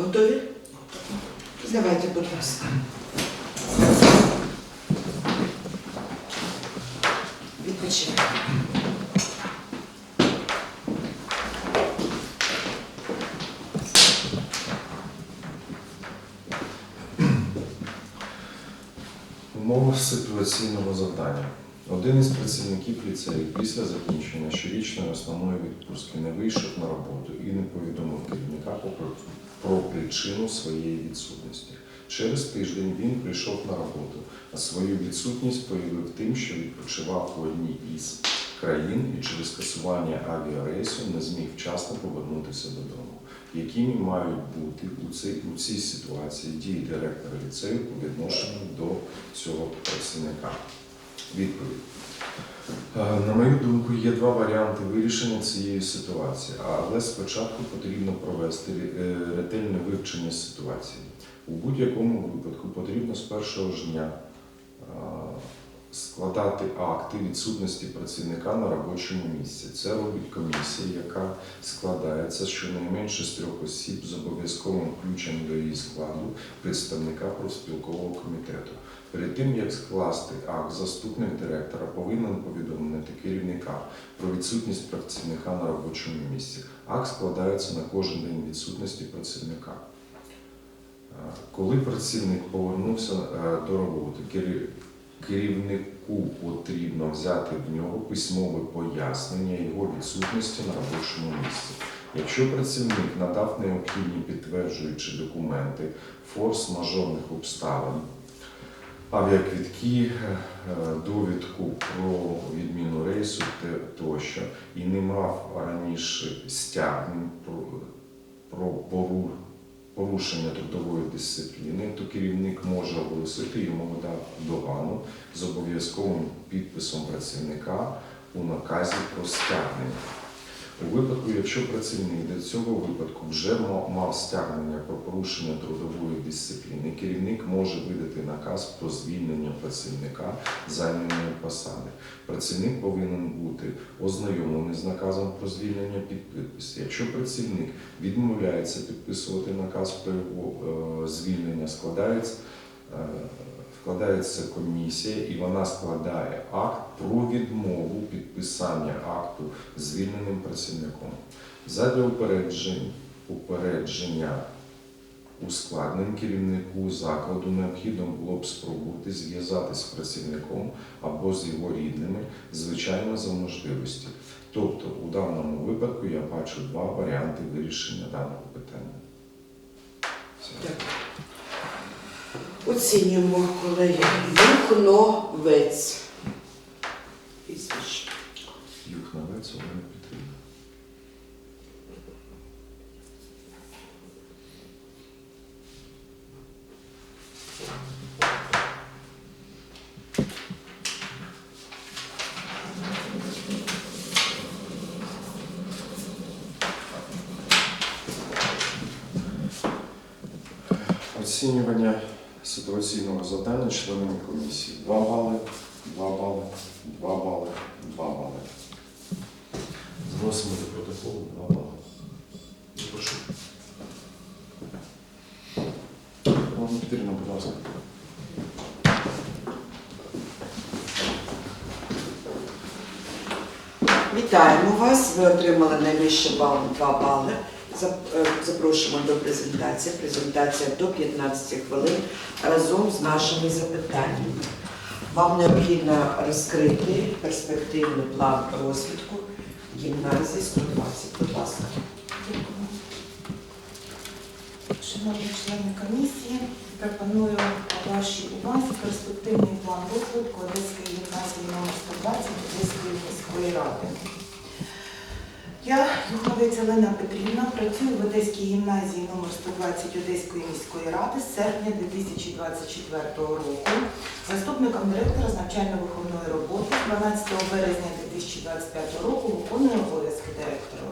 Готові? Давайте, будь ласка. Відпочивайте. Умова ситуаційного завдання. Один із працівників ліцею після закінчення щорічної основної відпустки не вийшов на роботу і не повідомив керівника про, причину своєї відсутності. Через тиждень він прийшов на роботу, а свою відсутність появив тим, що відпочивав у одній із країн і через скасування авіарейсу не зміг вчасно повернутися додому. Якими мають бути у цій, у цій ситуації дії директора ліцею по відношенню до цього працівника? Відповідь. Е, На мою думку, є два варіанти вирішення цієї ситуації, але спочатку потрібно провести е, ретельне вивчення ситуації. У будь-якому випадку потрібно з першого ж дня е, складати акти відсутності працівника на робочому місці. Це робить комісія, яка складається щонайменше з трьох осіб з обов'язковим включенням до її складу представника профспілкового комітету. Перед тим як скласти акт, заступник директора повинен повідомити керівника про відсутність працівника на робочому місці. Акт складається на кожен день відсутності працівника. Е, Коли працівник повернувся е, до роботи, керівнику потрібно взяти в нього письмове пояснення його відсутності на робочому місці. Якщо працівник надав необхідні підтверджуючі документи форс-мажорних обставин, авіаквітки, е, довідку про відміну рейсу тощо, і не мав раніше стягнень про, про пору- порушення трудової дисципліни, то керівник може оголосити йому догану з обов'язковим підписом працівника у наказі про стягнення. У випадку, якщо працівник до цього випадку вже ма- мав стягнення про порушення трудової дисципліни, керівник може видати наказ про звільнення працівника займаної посади. Працівник повинен бути ознайомлений з наказом про звільнення під підпис. Якщо працівник відмовляється підписувати наказ про його е, звільнення, складається. Складається комісія і вона складає акт про відмову підписання акту звільненим працівником. Задля упереджень, упередження ускладнень керівнику закладу необхідно було б спробувати зв'язатися з працівником або з його рідними, звичайно, за можливості. Тобто, у даному випадку я бачу два варіанти вирішення даного питання. Все. Оцінюємо, колеги. Юхновець. Прізвище. Юхновець Олена Петрівна. Оцінювання ситуаційного завдання членами комісії. 2 бали, 2 бали, 2 бали, 2 бали. Зносимо до протоколу 2 бали. Прошу. Олена Петрівна, будь ласка. Вітаємо вас. Ви отримали найвище бал 2 бали. Е, Запрошуємо до презентації. Презентація до 15 хвилин разом з нашими запитаннями. Вам необхідно розкрити перспективний план розвитку гімназії 120. Будь ласка. Шановні члени комісії, пропоную вашій увазі перспективний план розвитку Одеської гімназії номер 120 Одеської міської ради. Я, Юхновець Олена Петрівна, працюю в Одеській гімназії номер 120 Одеської міської ради з серпня 2024 року, заступником директора з навчально-виховної роботи 12 березня 2025 року виконую обов'язки директора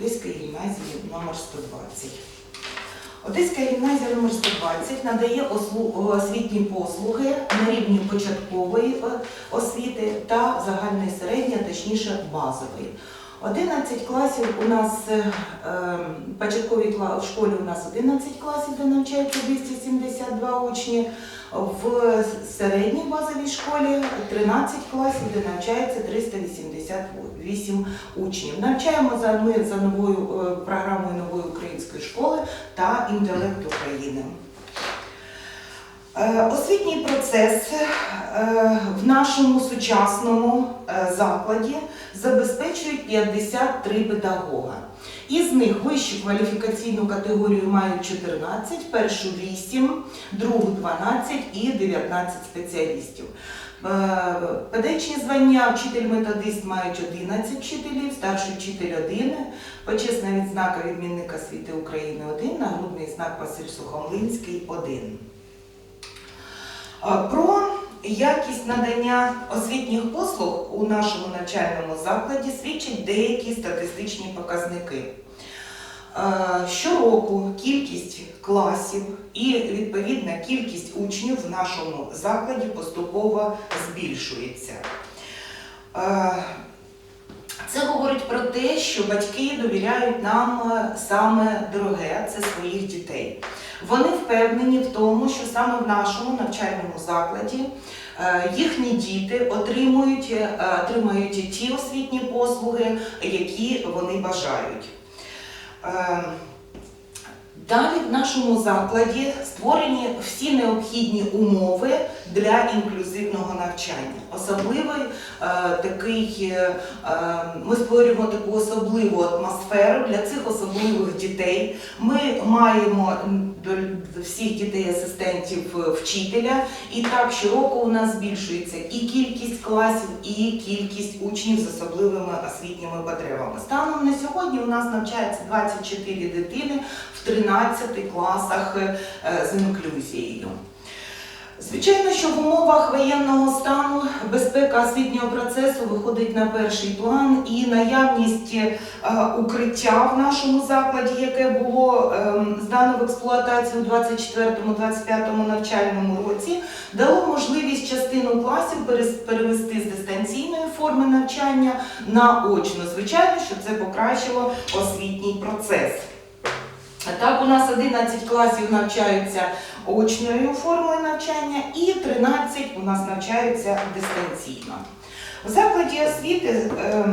Одеської гімназії номер 120. Одеська гімназія номер 120 надає освітні послуги на рівні початкової е, освіти та загальної середньої, точніше базової. 11 класів у нас е, е, початковій в школі у нас 11 класів, де навчається 272 учні. В середній базовій школі 13 класів, де навчається 388 учнів. Навчаємо за, ми за новою е, програмою нової української школи та інтелект України. Е, Освітній процес е, в нашому сучасному е, закладі забезпечують 53 педагога. Із них вищу кваліфікаційну категорію мають 14, першу 8, другу 12 і 19 спеціалістів. Педагогічні звання вчитель-методист мають 11 вчителів, старший вчитель 1, почесна відзнака відмінника освіти України 1, нагрудний знак Василь Сухомлинський 1. Про якість надання освітніх послуг у нашому навчальному закладі свідчать деякі статистичні показники. Щороку кількість класів і відповідна кількість учнів в нашому закладі поступово збільшується. Це говорить про те, що батьки довіряють нам саме дороге це своїх дітей. Вони впевнені в тому, що саме в нашому навчальному закладі е, їхні діти отримують, е, отримають ті освітні послуги, які вони бажають. Е, Далі в нашому закладі створені всі необхідні умови для інклюзивного навчання. Особливий такий, ми створюємо таку особливу атмосферу для цих особливих дітей. Ми маємо до всіх дітей-асистентів е, вчителя, і так щороку у нас збільшується і кількість класів, і кількість учнів з особливими освітніми потребами. Станом на сьогодні у нас навчається 24 дитини в 13 класах е, з інклюзією. Звичайно, що в умовах воєнного стану безпека освітнього процесу виходить на перший план, і наявність е, укриття в нашому закладі, яке було ем, здано в експлуатацію у 24-25 навчальному році, дало можливість частину класів перевести з дистанційної форми навчання на очну. Звичайно, що це покращило освітній процес. Так, у нас 11 класів навчаються очною формою навчання і 13 у нас навчаються дистанційно. В закладі освіти е,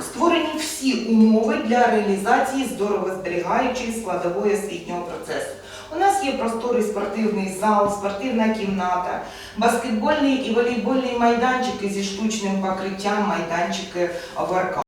створені всі умови для реалізації здоровозберігаючої складової освітнього процесу. У нас є просторий спортивний зал, спортивна кімната, баскетбольний і волейбольний майданчики зі штучним покриттям, майданчики воркаут.